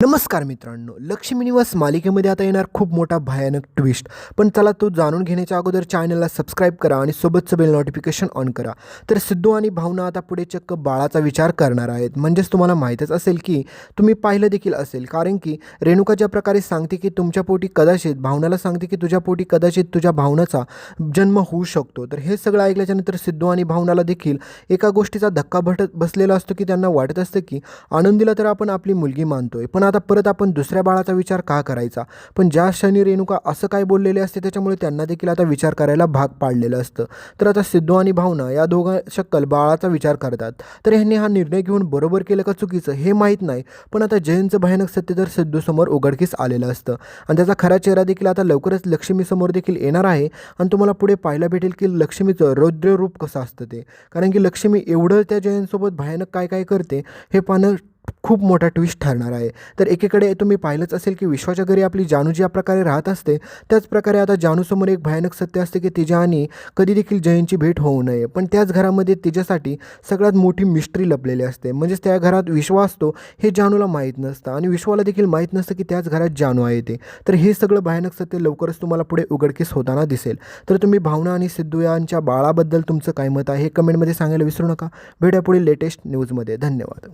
नमस्कार मित्रांनो लक्ष्मी निवास मालिकेमध्ये आता येणार खूप मोठा भयानक ट्विस्ट पण चला तो जाणून घेण्याच्या अगोदर चॅनलला सबस्क्राईब करा आणि सोबतचं बेल नोटिफिकेशन ऑन करा. तर सिद्धू आणि भावना आता पुढे चक्क बाळाचा विचार करणार आहेत. म्हणजेच तुम्हाला माहीतच असेल की तुम्ही पाहिलं देखील असेल. कारण की रेणुका ज्या प्रकारे सांगते की तुमच्या पोटी कदाचित भावनाला सांगते की तुझ्या पोटी कदाचित तुझ्या भावनाचा जन्म होऊ शकतो. तर हे सगळं ऐकल्याच्यानंतर सिद्धू आणि भावनाला देखील एका गोष्टीचा धक्का भटत बसलेला असतो की त्यांना वाटत असतं की आनंदीला तर आपण आपली मुलगी मानतोय. पण आता परत आपण दुसऱ्या बाळाचा विचार का करायचा? पण ज्या क्षणी रेणुका असं काय बोललेले असते त्याच्यामुळे त्यांना देखील आता विचार करायला भाग पाडलेलं असतं. तर आता सिद्धू आणि भावना या दोघा शक्कल बाळाचा विचार करतात. तर ह्यांनी हा निर्णय घेऊन बरोबर केलं का चुकीचं हे माहीत नाही. पण आता जयंतचं भयानक सत्य तर सिद्धूसमोर उघडकीस आलेलं असतं. आणि त्याचा खरा चेहरा देखील आता लवकरच लक्ष्मीसमोर देखील येणार आहे. आणि तुम्हाला पुढे पाहायला भेटेल की लक्ष्मीचं रौद्र रूप कसं असतं ते. कारण की लक्ष्मी एवढं त्या जयंतसोबत भयानक काय काय करते हे पाहणं खूप मोठा ट्विस्ट ठरणार आहे. तर एकीकडे तुम्ही पाहिलंच असेल की विश्वाच्या घरी आपली जानू ज्या प्रकारे राहत असते त्याचप्रकारे आता जानूसमोर एक भयानक सत्य असते की तिच्या आणि कधी देखील जयंची भेट होऊ नये. पण त्याच घरामध्ये तिच्यासाठी सगळ्यात मोठी मिस्ट्री लपलेली असते. म्हणजेच त्या घरात विश्व असतो हे जानूला माहीत नसतं. आणि विश्वाला देखील माहीत नसतं की त्याच घरात जानू आहे ते. तर हे सगळं भयानक सत्य लवकरच तुम्हाला पुढे उघडकीस होताना दिसेल. तर तुम्ही भावना आणि सिद्धू यांच्या बाळाबद्दल तुमचं काय मत आहे हे कमेंटमध्ये सांगायला विसरू नका. भेटूया पुढील लेटेस्ट न्यूजमध्ये धन्यवाद.